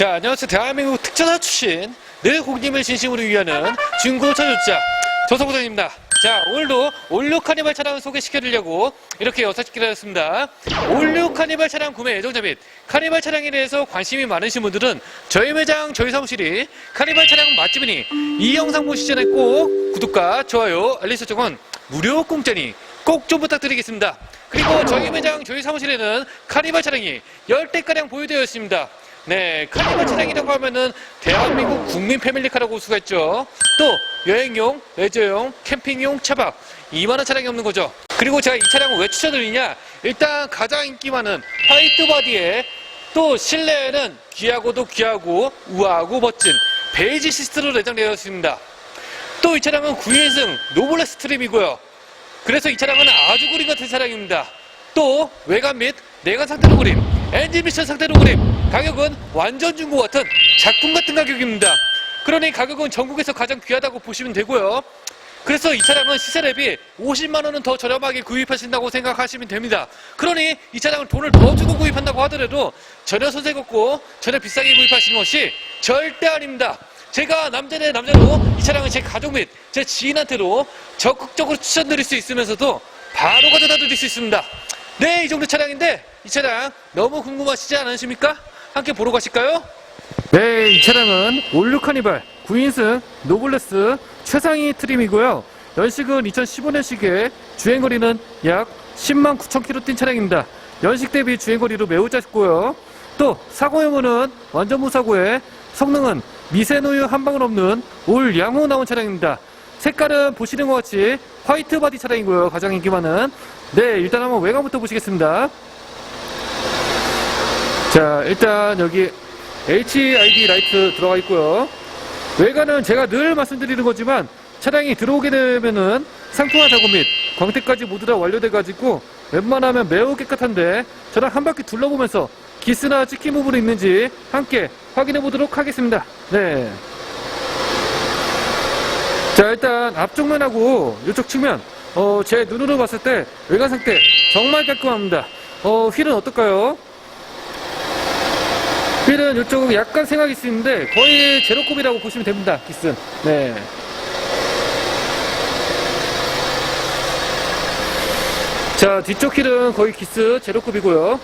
자, 안녕하세요. 대한민국 특전사 출신 늘 고객님을 진심으로 위하는 중고 차주자 조성부장입니다. 자, 오늘도 올류 카니발 차량을 소개시켜드리려고 이렇게 기다렸습니다. 올류 카니발 차량 구매 예정자 및 카니발 차량에 대해서 관심이 많으신 분들은 저희 매장, 저희 사무실이 카니발 차량 맛집이니 이 영상 보시기 전에 꼭 구독과 좋아요, 알림 설정은 무료 공짜니 꼭 좀 부탁드리겠습니다. 그리고 저희 매장, 저희 사무실에는 카니발 차량이 10대가량 보유되어 있습니다. 네, 카니발 차량이라고 하면은 대한민국 국민 패밀리카라고 볼 수가 있죠. 또 여행용, 레저용, 캠핑용, 차박 이만한 차량이 없는 거죠. 그리고 제가 이 차량을 왜 추천드리냐? 일단 가장 인기 많은 화이트 바디에 또 실내에는 귀하고도 귀하고 우아하고 멋진 베이지 시스트로 내장되어 있습니다. 또 이 차량은 9인승 노블레스 트림이고요. 그래서 이 차량은 아주 그림 같은 차량입니다. 또 외관 및 내관 상태 로 그림, 엔진 미션 상태 로 그림, 가격은 완전 중고 같은 작품 같은 가격입니다. 그러니 가격은 전국에서 가장 귀하다고 보시면 되고요. 그래서 이 차량은 시세 대비 50만 원은 더 저렴하게 구입하신다고 생각하시면 됩니다. 그러니 이 차량을 돈을 더 주고 구입한다고 하더라도 전혀 손색 없고 전혀 비싸게 구입하시는 것이 절대 아닙니다. 제가 남자 대 남자로 이 차량을 제 가족 및 제 지인한테도 적극적으로 추천드릴 수 있으면서도 바로 가져다 드릴 수 있습니다. 네, 이 정도 차량인데 이 차량 너무 궁금하시지 않으십니까? 함께 보러 가실까요? 네, 이 차량은 올류 카니발 9인승 노블레스 최상위 트림이고요. 연식은 2015년식에 주행거리는 약 10만 9천 킬로 뛴 차량입니다. 연식 대비 주행거리로 매우 짧고요. 또 사고 유무는 완전 무사고에 성능은 미세노유 한 방울 없는 올 양호 나온 차량입니다. 색깔은 보시는 것 같이 화이트 바디 차량이고요. 가장 인기 많은. 네, 일단 한번 외관부터 보시겠습니다. 자, 일단 여기 HID 라이트 들어가 있고요. 외관은 제가 늘 말씀드리는 거지만 차량이 들어오게 되면은 상품화 작업 및 광택까지 모두 다 완료돼 가지고 웬만하면 매우 깨끗한데 저랑 한 바퀴 둘러보면서 기스나 찍힌 부분이 있는지 함께 확인해 보도록 하겠습니다. 네. 자, 일단 앞쪽면하고 이쪽 측면, 어, 제 눈으로 봤을 때 외관 상태 정말 깔끔합니다. 어, 휠은 어떨까요? 휠은 이쪽은 약간 생각이 있는데 거의 제로급이라고 보시면 됩니다. 기스는. 네. 자, 뒤쪽 휠은 거의 기스 제로급이고요.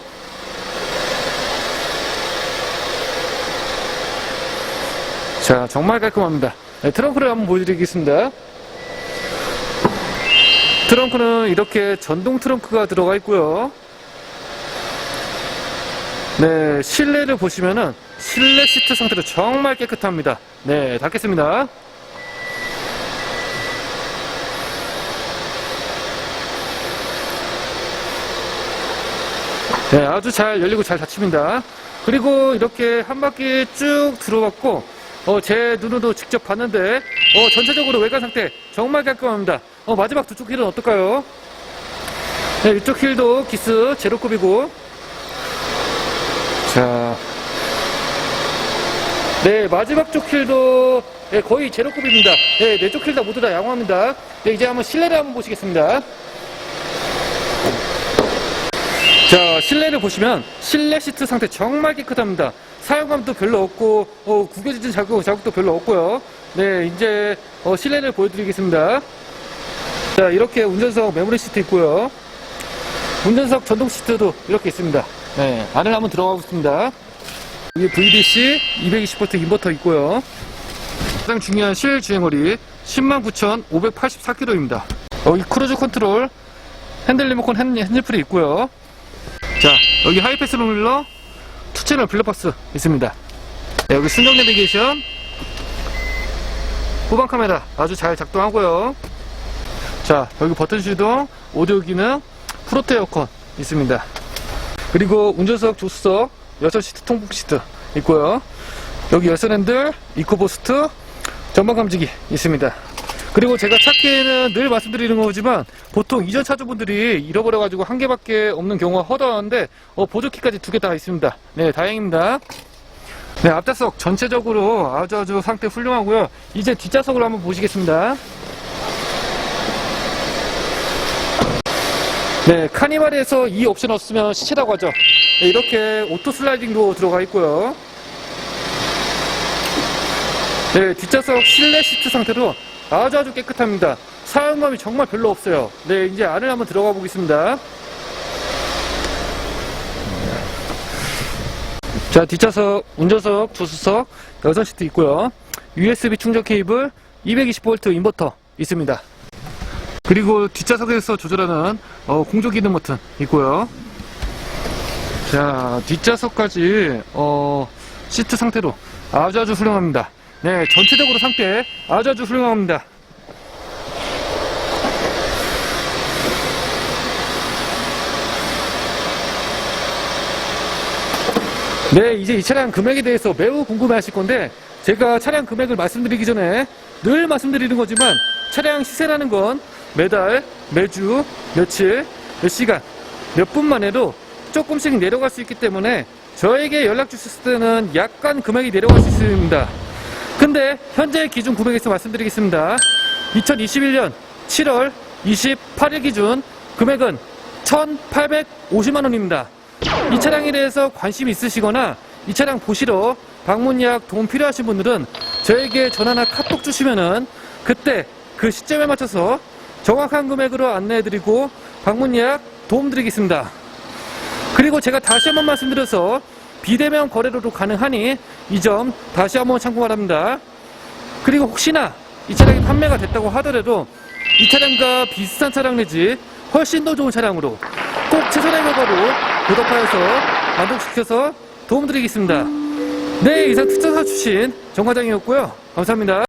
자, 정말 깔끔합니다. 네, 트렁크를 한번 보여드리겠습니다. 트렁크는 이렇게 전동 트렁크가 들어가 있고요. 네, 실내를 보시면은 실내 시트 상태로 정말 깨끗합니다. 네, 닫겠습니다. 네, 아주 잘 열리고 잘 닫힙니다. 그리고 이렇게 한 바퀴 쭉 들어갔고, 어, 제 눈으로 직접 봤는데, 어, 전체적으로 외관 상태 정말 깔끔합니다. 어, 마지막 두쪽 휠은 어떨까요? 네, 이쪽 휠도 기스 제로급이고, 자. 네, 마지막 쪽 휠도 네, 거의 제로급입니다. 네, 네쪽휠다 모두 다 양호합니다. 네, 이제 한번 실내를 한번 보시겠습니다. 자, 실내를 보시면 실내 시트 상태 정말 깨끗합니다. 사용감도 별로 없고 어, 구겨지진 자국, 자국도 별로 없고요. 네, 이제 어, 실내를 보여드리겠습니다. 자, 이렇게 운전석 메모리 시트 있고요. 운전석 전동 시트도 이렇게 있습니다. 네, 안을 한번 들어가 보겠습니다. 여기 VDC 220V 인버터 있고요. 가장 중요한 실 주행거리 109,584km입니다. 여기 크루즈 컨트롤 핸들 리모컨 핸, 핸들프리 있고요. 자, 여기 하이패스 롱밀러 투 채널 블랙박스 있습니다. 네, 여기 순정 내비게이션 후방 카메라 아주 잘 작동하고요. 자, 여기 버튼 시동, 오디오 기능, 프로테 에어컨 있습니다. 그리고 운전석 조수석 6 시트 통풍 시트 있고요. 여기 열선 핸들, 이코보스트, 전방 감지기 있습니다. 그리고 제가 찾기에는 늘 말씀드리는 거지만 보통 이전 차주분들이 잃어버려가지고 한 개밖에 없는 경우가 허다한데 어, 보조키까지 두 개 다 있습니다. 네, 다행입니다. 네, 앞좌석 전체적으로 아주 아주 상태 훌륭하고요. 이제 뒷좌석을 한번 보시겠습니다. 네, 카니발에서 이 옵션 없으면 시체라고 하죠. 네, 이렇게 오토 슬라이딩도 들어가 있고요. 네, 뒷좌석 실내 시트 상태로 아주 아주 깨끗합니다. 사용감이 정말 별로 없어요. 네, 이제 안을 한번 들어가 보겠습니다. 자, 뒷좌석, 운전석, 조수석, 여섯 시트 있고요. USB 충전 케이블, 220V 인버터 있습니다. 그리고 뒷좌석에서 조절하는 어, 공조 기능 버튼 있고요. 자, 뒷좌석까지 어, 시트 상태로 아주 아주 훌륭합니다. 네, 전체적으로 상태 아주 아주 훌륭합니다. 네, 이제 이 차량 금액에 대해서 매우 궁금해 하실 건데, 제가 차량 금액을 말씀드리기 전에 늘 말씀드리는 거지만, 차량 시세라는 건 매달, 매주, 며칠, 몇 시간, 몇 분만 해도 조금씩 내려갈 수 있기 때문에, 저에게 연락 주셨을 때는 약간 금액이 내려갈 수 있습니다. 근데, 현재 기준 금액에서 말씀드리겠습니다. 2021년 7월 28일 기준 금액은 1,850만원입니다. 이 차량에 대해서 관심 있으시거나 이 차량 보시러 방문 예약 도움 필요하신 분들은 저에게 전화나 카톡 주시면은 그때 그 시점에 맞춰서 정확한 금액으로 안내해드리고 방문 예약 도움 드리겠습니다. 그리고 제가 다시 한번 말씀드려서 비대면 거래로도 가능하니 이 점 다시 한번 참고 바랍니다. 그리고 혹시나 이 차량이 판매가 됐다고 하더라도 이 차량과 비슷한 차량 내지 훨씬 더 좋은 차량으로 꼭 최선의 결과로 보답하여서 만족시켜서 도움드리겠습니다. 네, 이상 특전사 출신 정 과장이었고요. 감사합니다.